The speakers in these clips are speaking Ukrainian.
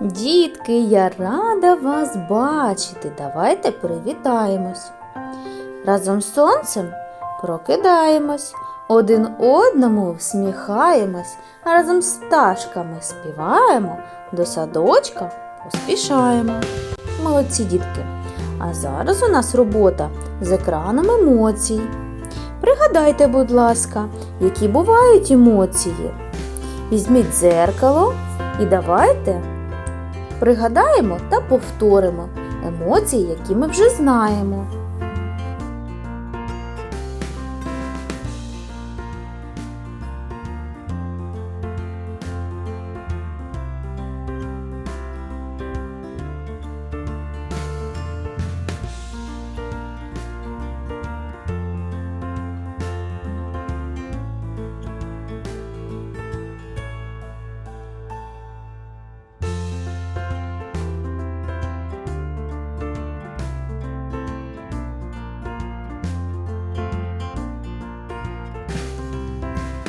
Дітки, я рада вас бачити. Давайте привітаємось. Разом з сонцем прокидаємось, один одному всміхаємось, а разом з пташками співаємо, до садочка поспішаємо. Молодці дітки. А зараз у нас робота з екраном емоцій. Пригадайте, будь ласка, які бувають емоції. Візьміть дзеркало і давайте пригадаємо та повторимо емоції, які ми вже знаємо.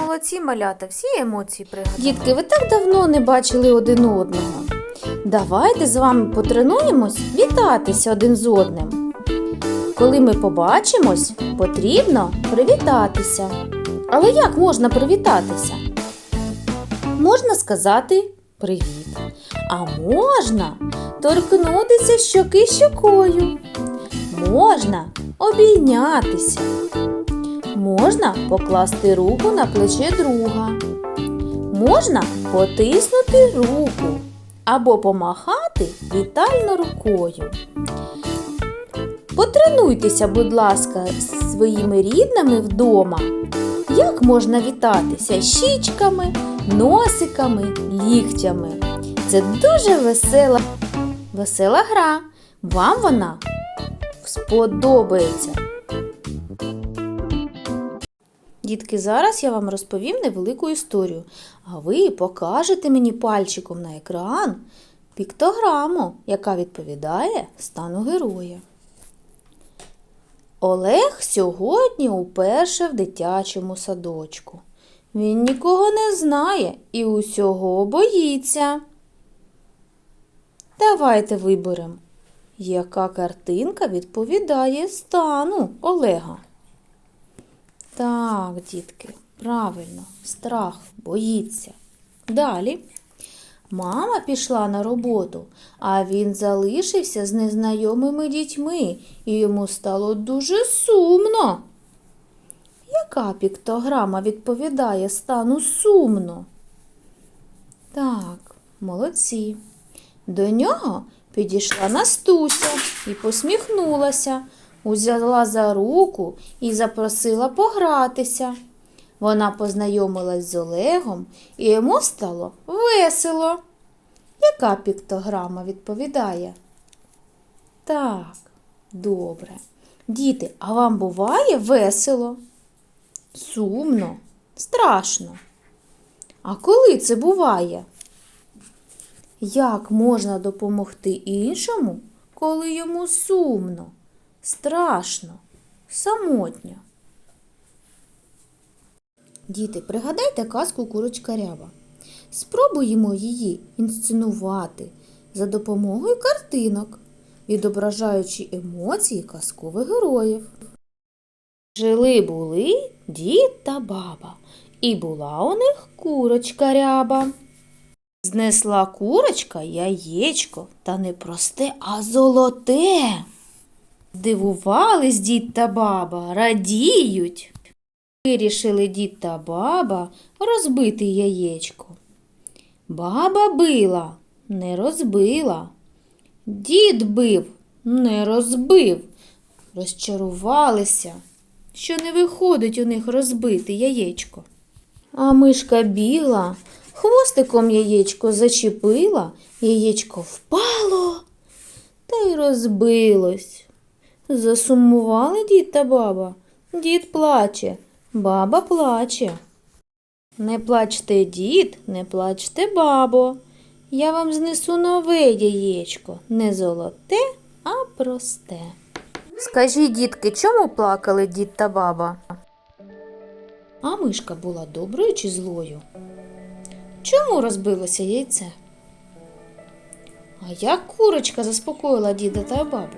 Молодці малята, всі емоції пригадали. Дітки, ви так давно не бачили один одного. Давайте з вами потренуємось вітатися один з одним. Коли ми побачимось, потрібно привітатися. Але як можна привітатися? Можна сказати привіт. А можна торкнутися щоки щокою. Можна обійнятися. Можна покласти руку на плече друга. Можна потиснути руку або помахати вітально рукою. Потренуйтеся, будь ласка, з своїми рідними вдома. Як можна вітатися щічками, носиками, ліктями. Це дуже весела, весела гра. Вам вона сподобається. Дітки, зараз я вам розповім невелику історію, а ви покажете мені пальчиком на екран піктограму, яка відповідає стану героя. Олег сьогодні уперше в дитячому садочку. Він нікого не знає і усього боїться. Давайте виберемо, яка картинка відповідає стану Олега. Так, дітки, правильно, страх, боїться. Далі. Мама пішла на роботу, а він залишився з незнайомими дітьми, і йому стало дуже сумно. Яка піктограма відповідає стану сумно? Так, молодці. До нього підійшла Настуся і посміхнулася, узяла за руку і запросила погратися. Вона познайомилась з Олегом, і йому стало весело. Яка піктограма відповідає? Так, добре. Діти, а вам буває весело? Сумно, страшно. А коли це буває? Як можна допомогти іншому, коли йому сумно, страшно, самотньо? Діти, пригадайте казку курочка ряба. Спробуємо її інсценувати за допомогою картинок, відображаючи емоції казкових героїв. Жили були дід та баба, і була у них курочка ряба. Знесла курочка яєчко, та не просте, а золоте. Здивувались дід та баба, радіють. Вирішили дід та баба розбити яєчко. Баба била, не розбила. Дід бив, не розбив. Розчарувалися, що не виходить у них розбити яєчко. А мишка бігла, хвостиком яєчко зачепила, яєчко впало та й розбилось. Засумували дід та баба. Дід плаче, баба плаче. Не плачте, дід, не плачте, бабо. Я вам знесу нове яєчко, не золоте, а просте. Скажіть, дітки, чому плакали дід та баба? А мишка була доброю чи злою? Чому розбилося яйце? А як курочка заспокоїла діда та бабу?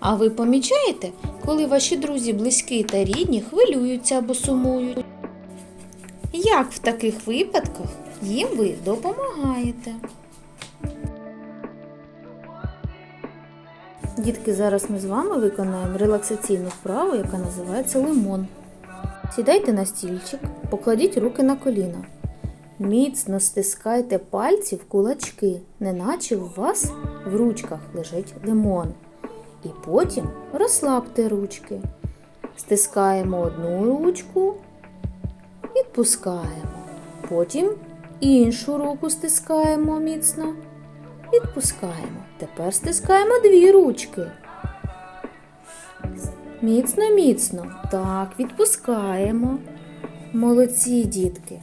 А ви помічаєте, коли ваші друзі близькі та рідні хвилюються або сумують? Як в таких випадках їм ви допомагаєте? Дітки, зараз ми з вами виконаємо релаксаційну вправу, яка називається лимон. Сідайте на стільчик, покладіть руки на коліна. Міцно стискайте пальці в кулачки, неначе у вас в ручках лежить лимон. І потім розслабте ручки. Стискаємо одну ручку, відпускаємо. Потім іншу руку стискаємо міцно. Відпускаємо. Тепер стискаємо дві ручки. Міцно, міцно. Так, відпускаємо. Молодці, дітки.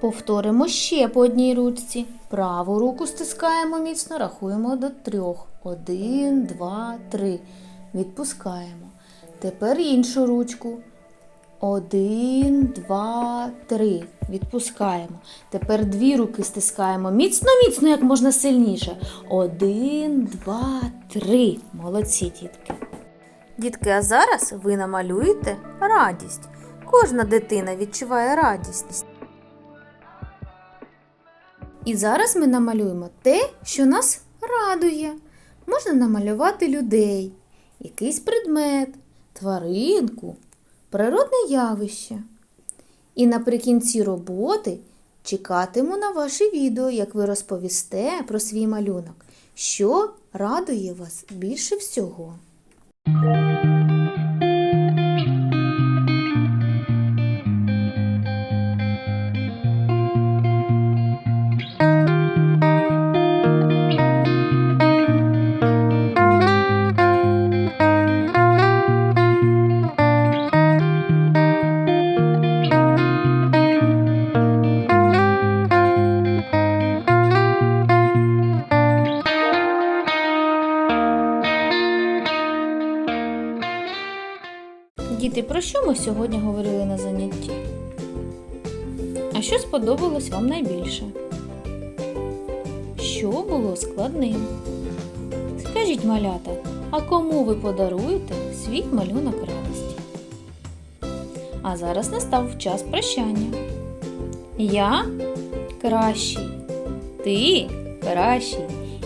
Повторимо ще по одній ручці. Праву руку стискаємо міцно, рахуємо до трьох. Один, два, три. Відпускаємо. Тепер іншу ручку. Один, два, три. Відпускаємо. Тепер дві руки стискаємо міцно, міцно, як можна сильніше. Один, два, три. Молодці, дітки. Дітки, а зараз ви намалюєте радість. Кожна дитина відчуває радість. І зараз ми намалюємо те, що нас радує. Можна намалювати людей, якийсь предмет, тваринку, природне явище. І наприкінці роботи чекатиму на ваше відео, як ви розповісте про свій малюнок, що радує вас більше всього. Що ми сьогодні говорили на занятті? А що сподобалось вам найбільше? Що було складним? Скажіть, малята, а кому ви подаруєте свій малюнок радості? А зараз настав час прощання. Я кращий, ти кращий,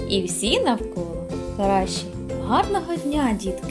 і всі навколо кращі. Гарного дня, дітки!